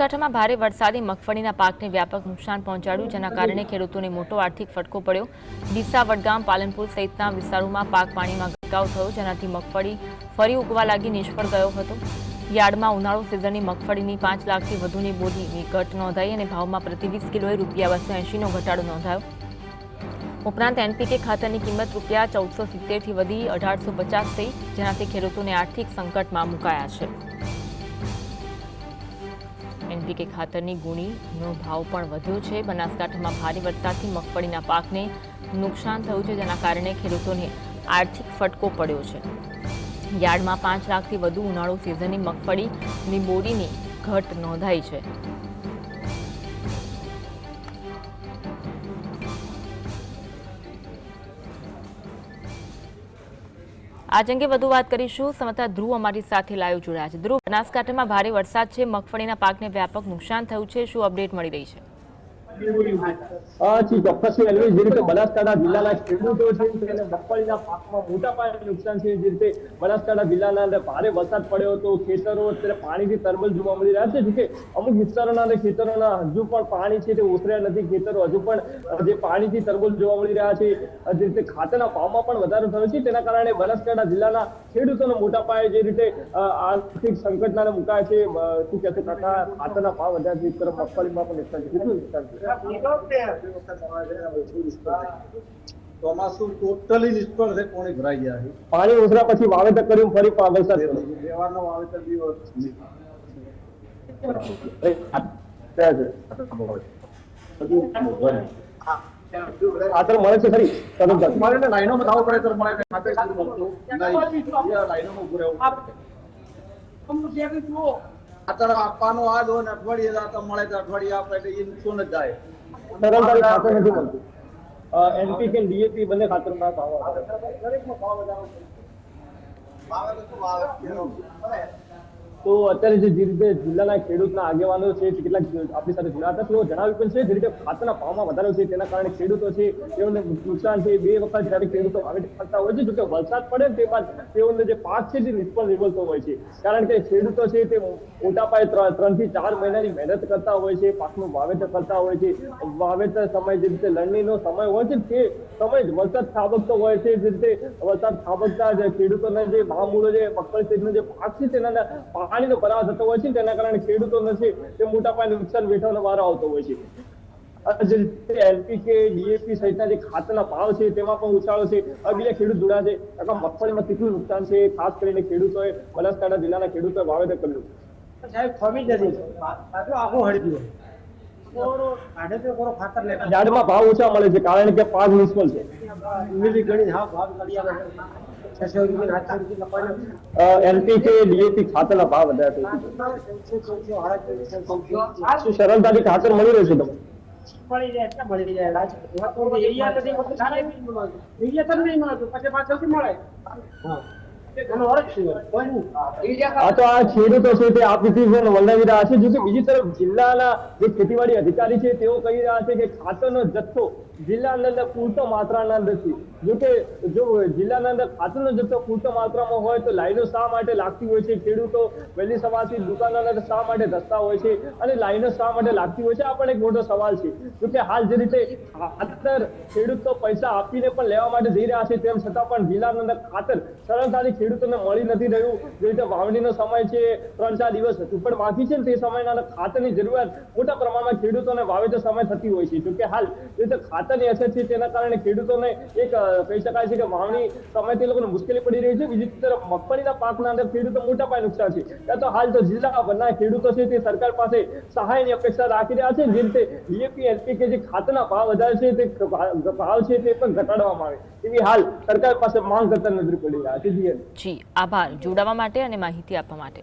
બનાસકાંઠામાં ભારે વરસાદે મગફળીના પાકને વ્યાપક નુકસાન પહોંચાડ્યું, જેના કારણે ખેડૂતોને મોટો આર્થિક ફટકો પડ્યો. ડીસા વડગામ પાલનપુર સહિતના વિસ્તારોમાં પાક પાણીમાં ગરકાવ થયો, જેનાથી મગફળી ફરી ઉગવા લાગી, નિષ્ફળ ગયો હતો. યાર્ડમાં ઉનાળો સિઝનની મગફળીની પાંચ લાખથી વધુની બોલીની ઘટ નોંધાઈ અને ભાવમાં પ્રતિ વીસ કિલોએ રૂપિયા બસો એંશીનો ઘટાડો નોંધાયો. ઉપરાંત એનપીકે ખાતરની કિંમત રૂપિયા ચૌદસો સિત્તેરથી વધી અઢારસો પચાસ થઈ, જેનાથી ખેડૂતોને આર્થિક સંકટમાં મુકાયા છે. એનપીકે ખાતરની ગુણીનો ભાવ પણ વધ્યો છે. બનાસકાંઠામાં ભારે વરસાદથી મગફળીના પાકને નુકસાન થયું છે, જેના કારણે ખેડૂતોને આર્થિક ફટકો પડ્યો છે. યાર્ડમાં પાંચ લાખથી વધુ ઉનાળુ સિઝનની મગફળીની બોરીની ઘટ નોંધાઈ છે. આજ અંગે વધુ વાત કરીશું. સમાચાર ધ્રુવ અમારી સાથે લાઈવ જોડાયા છે. ધ્રુવ, બનાસકાંઠામાં ભારે વરસાદ છે. મગફળીના પાકને વ્યાપક નુકસાન થયું છે. શું અપડેટ મળી રહી છે? ભારે વરસાદ પડ્યો હતો, ખેતરો, અત્યારે પાણીથી જોવા મળી રહ્યા છે, જોકે અમુક વિસ્તારોના ખેતરોના હજુ પણ પાણી છે તે ઉતર્યા નથી, ખેતરો હજુ પણ જે પાણીથી તરબોલ જોવા મળી રહ્યા છે જે રીતે ખાતરના ભાવમાં પણ વધારો થયો છે, તેના કારણે બનાસકાંઠા જિલ્લાના ખેડૂતોને મોટા પાયે જે રીતે આર્થિક સંકટના મુકાય છે શું કહેશે કાકા ખાતરના ભાવ વધારે મગફળીમાં પણ નુકસાન છે, કેટલું નુકસાન છે? ચોમાસું ટોટલી નિષ્ફળ છે કોણે ભરાઈ ગયા છે પાણી ઓસરા પછી વાવેતર કર્યું ફરી વરસાદ વ્યવહારનો વાવેતર બી ખાતર મળે છે ખરી તરત જ. મારે લાઈનો માં પડે તો મળે નહીં. એ લાઈનોમાં ઊભું રહેવું. ખાતર આપવાનું આ જો ને અઠવાડિયે જાય તો મળે તો અઠવાડિયે આપે એટલે એ નુકસાન જ જાય સરળતાથી ખાતર નથી મળતું એનપીકે ડીએપી બંને ખાતરના ભાવ આવે. દરેકમાં ભાવ વધારો છે. વાવેતર તો વાવે. તો અત્યારે જે રીતે જિલ્લાના ખેડૂતના આગેવાનો છે કેટલાક આપણી સાથે જોડાતા તેઓ જણાવ્યું પણ છે, જે રીતે ખાતરના ભાવમાં વધારો છે, તેના કારણે ખેડૂતો છે, તેઓને નુકસાન છે બે વખત જ્યારે ખેડૂતો વાવેતર કરતા હોય છે, જોકે વરસાદ પડે તે બાદ તેઓને જે પાક છે તે નિષ્ફળ નિવડતો હોય છે. કારણ કે ખેડૂતો છે તે મોટા પાયે ત્રણથી ચાર મહિનાની મહેનત કરતા હોય છે, પાકનું વાવેતર કરતા હોય છે. વાવેતર સમય જે રીતે લણણીનો સમય હોય છે તે સમય વરસાદ ખાબકતો હોય છે, જે રીતે વરસાદ ખાબકતા ખેડૂતોના જે મહામૂળો જે સહિતનો જે પાક છે તેના પાણીનો ભરાવ થતો હોય છે તેના કારણે ખેડૂતો નથી તે મોટા પાયે નુકસાન વેઠવાનો વારો આવતો હોય છે. એલપીકે ડીએપી સહિતના જે ખાતરના ભાવ છે તેમાં પણ ઉછાળો છે. હવે ખેડૂત જોડા છે. અથવા મગફળીમાં કેટલું નુકસાન છે? ખાસ કરીને ખેડૂતોએ બનાસકાંઠા જિલ્લાના ખેડૂતોએ વાવેતર કર્યું સાહેબ ખમી જ નથી આખું ભાવ ઓછા મળે છે કારણ કે પાક નિષ્ફળ છે. એનપીકે ડીએપી ખાતરના ભાવ વધારે શું સરળતાથી ખાતર મળી રહેશે તમને? મળી જાય એટલે મળી જાય. રાજ એરિયા તો. એરિયા તો નહીં મળતું પછી પાછળથી મળે. હા. લાઈનો શા માટે લાગતી હોય છે? ખેડૂતો વહેલી સવારથી દુકાનો શા માટે ધસતા હોય છે? અને લાઈનો શા માટે લાગતી હોય છે? આ પણ એક મોટો સવાલ છે. જોકે હાલ જે રીતે ખાતર ખેડૂતો પૈસા આપીને પણ લેવા માટે જઈ રહ્યા છે, તેમ છતાં પણ જિલ્લાના અંદર ખાતર સરળતાથી ખેડૂતોને મળી નથી રહ્યું. જે રીતે વાવણીનો સમય છે, ત્રણ ચાર દિવસ હજુ પણ બાકી છે ને તે સમયના ખાતરની જરૂરિયાત મોટા પ્રમાણમાં ખેડૂતોને વાવેતર સમય થતી હોય છે. જોકે હાલ જે રીતે ખાતરની અછત છે તેના કારણે ખેડૂતોને એક કહી શકાય છે કે વાવણી સમય તે લોકોને મુશ્કેલી પડી રહી છે. બીજી તરફ મગફળીના પાકના અંદર ખેડૂતો મોટા પાયે નુકસાન છે. ત્યાં તો હાલ તો જિલ્લાભરના ખેડૂતો છે તે સરકાર પાસે સહાયની અપેક્ષા રાખી રહ્યા છે. જે રીતે ડીએપી એનપીકે જે ખાતરના ભાવ વધારે છે તે ભાવ છે તે પણ ઘટાડવામાં આવે. એવી હાલ સરકાર પાસે માંગ કરતા નજરે પડી રહ્યા છે. જી આભાર. જોડાવા માટે અને માહિતી આપવા માટે.